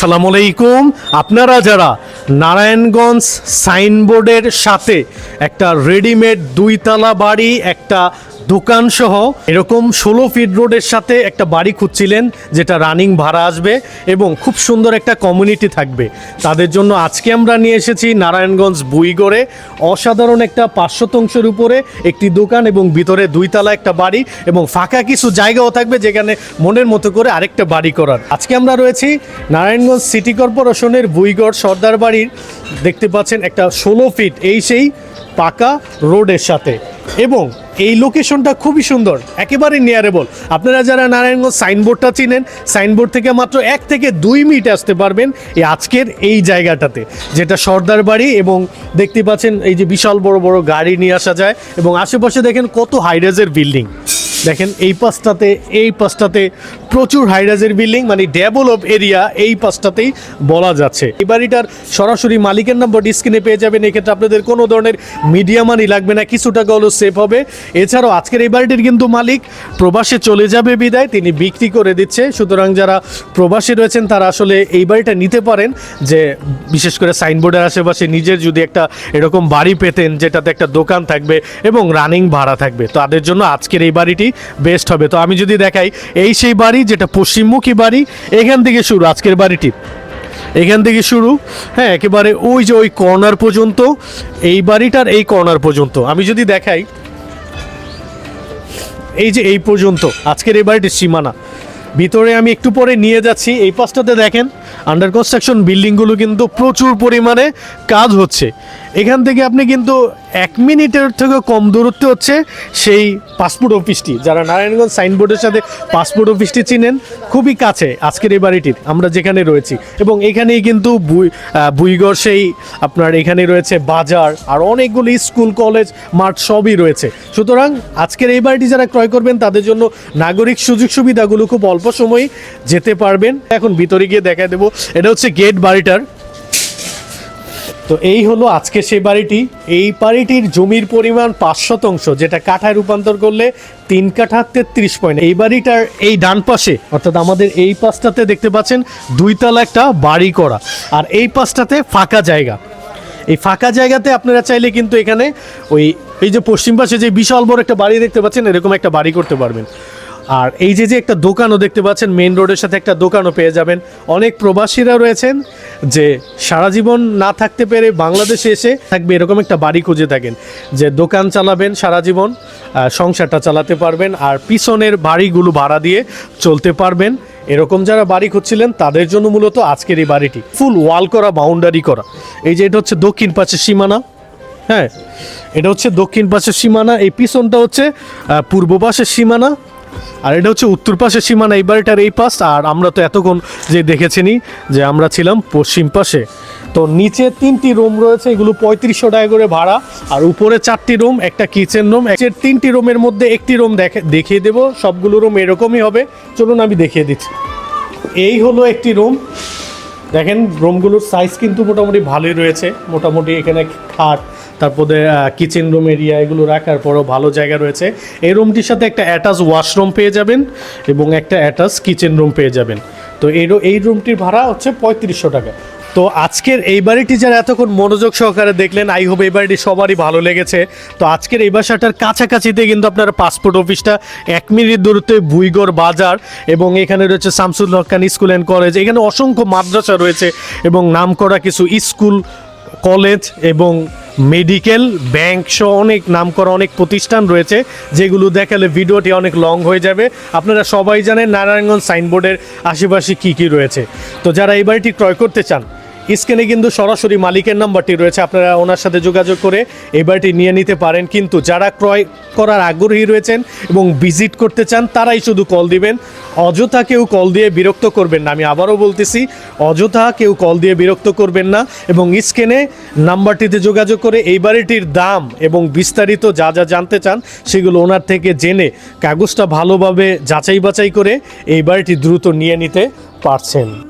সালাম আলাইকুম। আপনারা যারা নারায়ণগঞ্জ সাইনবোর্ডের সাথে একটা রেডিমেড দুইতলা বাড়ি একটা দোকান সহ এরকম ষোলো ফিট রোডের সাথে একটা বাড়ি খুঁজছিলেন, যেটা রানিং ভাড়া আসবে এবং খুব সুন্দর একটা কমিউনিটি থাকবে। তাদের জন্য আজকে আমরা নিয়ে এসেছি নারায়ণগঞ্জ বুইগড়ে। অসাধারণ একটা পাঁচ শতাংশের উপরে একটি দোকান এবং ভিতরে দুইতলা একটা বাড়ি এবং ফাঁকা কিছু জায়গাও থাকবে যেখানে মনের মতো করে আরেকটা বাড়ি করার। আজকে আমরা রয়েছি নারায়ণগঞ্জ সিটি কর্পোরেশনের বুইগড় সর্দার বাড়ির। দেখতে পাচ্ছেন একটা ষোলো ফিট এই সেই পাকা রোডের সাথে। এবং এই লোকেশনটা খুবই সুন্দর, একেবারে নিয়ারেবল আপনারা যারা নারায়ণগঞ্জ সাইনবোর্ডটা চিনেন সাইনবোর্ড থেকে মাত্র এক থেকে দুই মিনিট আসতে পারবেন এই আজকের এই জায়গাটাতে, যেটা সর্দার বাড়ি এবং দেখতে পাচ্ছেন এই যে বিশাল বড় বড় গাড়ি নিয়ে আসা যায় এবং আশেপাশে দেখেন কত হাইরাজের বিল্ডিং দেখেন, এই পাশটাতে এই পাশটাতে প্রচুর হাইরাজের বিল্ডিং মানে ডেভেলপ এরিয়া এই পাশটাতেই বলা যাচ্ছে। এই বাড়িটার সরাসরি মালিকের নাম্বার স্ক্রিনে পেয়ে যাবেন। এক্ষেত্রে আপনাদের কোনো ধরনের মিডিয়া মানি লাগবে না, কিছু টাকা হলেও সেভ হবে। এছাড়াও আজকের এই বাড়িটির কিন্তু মালিক প্রবাসে চলে যাবে বিদায়, তিনি বিক্রি করে দিচ্ছে। সুতরাং যারা প্রবাসী রয়েছেন, তারা আসলে এই বাড়িটা নিতে পারেন। যে বিশেষ করে সাইনবোর্ডের আশেপাশে নিজের যদি একটা এরকম বাড়ি পেতেন, যেটাতে একটা দোকান থাকবে এবং রানিং ভাড়া থাকবে। তাদের জন্য আজকের এই বাড়িটি বেস্ট হবে। তো আমি যদি দেখাই, এই সেই বাড়ি যেটা পশ্চিমমুখী বাড়ি, এখান থেকে শুরু, আজকের বাড়িটি। এখান থেকে শুরু হ্যাঁ একেবারে ওই যে ওই কর্নার পর্যন্ত, এই বাড়িটার এই কর্নার পর্যন্ত। আমি যদি দেখাই, এই যে এই পর্যন্ত, আজকের এই বাড়িটির সীমানা। ভিতরে আমি একটু পরে নিয়ে যাচ্ছি, এই পাশটাতে দেখেন আন্ডার কনস্ট্রাকশন বিল্ডিংগুলো কিন্তু প্রচুর পরিমাণে কাজ হচ্ছে। এখান থেকে আপনি কিন্তু এক মিনিটের থেকে কম দূরত্বে হচ্ছে সেই পাসপোর্ট অফিসটি। যারা নারায়ণগঞ্জ সাইনবোর্ডের সাথে পাসপোর্ট অফিসটি চিনেন, খুবই কাছে আজকের এই বাড়িটির, আমরা যেখানে রয়েছি। এবং এখানেই কিন্তু বুই বুইগড় সেই আপনার এখানে রয়েছে বাজার, আর অনেকগুলি স্কুল, কলেজ, মাঠ সবই রয়েছে। সুতরাং আজকের এই বাড়িটি যারা ক্রয় করবেন, তাদের জন্য নাগরিক সুযোগ সুবিধাগুলো খুব অল্প সময়ই যেতে পারবেন। এখন ভিতরে গিয়ে দেখা দেবো, এটা হচ্ছে গেট বাড়িটার। তো এই হলো আজকে সেই বাড়িটি। এই বাড়িটির জমির পরিমাণ পাঁচ শতাংশ, যেটা কাঠায় রূপান্তর করলে তিন কাঠা তেত্রিশ পয়েন্ট। এই বাড়িটার এই ডান পাশে, অর্থাৎ আমাদের এই পাশটাতে দেখতে পাচ্ছেন, দুইতলা একটা বাড়ি করা। আর এই পাশটাতে ফাঁকা জায়গা। এই ফাঁকা জায়গাতে আপনারা চাইলে কিন্তু এখানে ওই, এই যে পশ্চিম পাশে যে বিশাল বড় একটা বাড়ি দেখতে পাচ্ছেন, এরকম একটা বাড়ি করতে পারবেন। আর এই যে যে একটা দোকানও দেখতে পাচ্ছেন মেন রোডের সাথে একটা দোকানও পেয়ে যাবেন। অনেক প্রবাসীরা রয়েছেন যে সারা জীবন না থাকতে পেরে বাংলাদেশে এসে থাকবে, এরকম একটা বাড়ি খুঁজে থাকেন যে দোকান চালাবেন সারা জীবন সংসারটা চালাতে পারবেন আর পিছনের বাড়িগুলো ভাড়া দিয়ে চলতে পারবেন। এরকম যারা বাড়ি খুঁজছিলেন, তাদের জন্য মূলত আজকের এই বাড়িটি। ফুল ওয়াল করা, বাউন্ডারি করা। এই যে এটা হচ্ছে দক্ষিণ পাশের সীমানা। হ্যাঁ এটা হচ্ছে দক্ষিণ পাশের সীমানা। এই পিছনটা হচ্ছে পূর্ব পাশের সীমানা। আর এটা হচ্ছে উত্তর পাশের সীমানা এই বাড়িটার এই পাশ, আর আমরা তো এতক্ষণ যে দেখেছিনি যে আমরা ছিলাম পশ্চিম পাশে। তো নিচে তিনটি রুম রয়েছে, এগুলো পঁয়ত্রিশশো টাকা করে ভাড়া, আর উপরে চারটি রুম, একটা কিচেন রুম। তিনটি রুমের মধ্যে একটি রুম দেখে, দেখিয়ে দেবো, সবগুলো রুম এরকমই হবে। চলুন আমি দেখিয়ে দিচ্ছি। এই হলো একটি রুম। দেখেন, রুমগুলোর সাইজ কিন্তু মোটামুটি ভালোই রয়েছে, মোটামুটি এখানে খাট তারপরে কিচেন রুম এরিয়া এগুলো রাখার পরও ভালো জায়গা রয়েছে। এই রুমটির সাথে একটা অ্যাটাচ ওয়াশরুম পেয়ে যাবেন এবং একটা অ্যাটাচ কিচেন রুম পেয়ে যাবেন। তো এই এই রুমটির ভাড়া হচ্ছে পঁয়ত্রিশশো টাকা। তো আজকের এই বাড়িটি যারা এতক্ষণ মনোযোগ সহকারে দেখলেন আই হোপ এই বাড়িটি সবারই ভালো লেগেছে। তো আজকের এই বাসাটার কাছাকাছিতে কিন্তু আপনারা পাসপোর্ট অফিসটা এক মিনিট দূরত্বে বুইগড় বাজার এবং এখানে রয়েছে শামসুল হকান স্কুল অ্যান্ড কলেজ এখানে অসংখ্য মাদ্রাসা রয়েছে এবং নাম করা কিছু স্কুল কলেজ এবং মেডিকেল, ব্যাংক সহ অনেক নামকরা অনেক প্রতিষ্ঠান রয়েছে, যেগুলো দেখালে ভিডিওটি অনেক লং হয়ে যাবে। আপনারা সবাই জানেন নারায়ণগঞ্জ সাইনবোর্ডের আশেপাশে কী কী রয়েছে। তো যারা এই বাড়িটি ক্রয় করতে চান স্ক্রিনে কিন্তু সরাসরি মালিকের নাম্বারটি রয়েছে। আপনারা ওনার সাথে যোগাযোগ করে এই বাড়িটি নিয়ে নিতে পারেন। কিন্তু যারা ক্রয় করার আগ্রহী রয়েছেন এবং ভিজিট করতে চান, তারাই শুধু কল দিবেন। অযথা কেউ কল দিয়ে বিরক্ত করবেন না। আমি আবারও বলতেছি, অযথা কেউ কল দিয়ে বিরক্ত করবেন না এবং স্ক্রিনে নাম্বারটিতে যোগাযোগ করে এই বাড়িটির দাম এবং বিস্তারিত যা যা জানতে চান, সেগুলো ওনার থেকে জেনে, কাগজটা ভালোভাবে যাচাই বাছাই করে এই বাড়িটি দ্রুত নিয়ে নিতে পারছেন।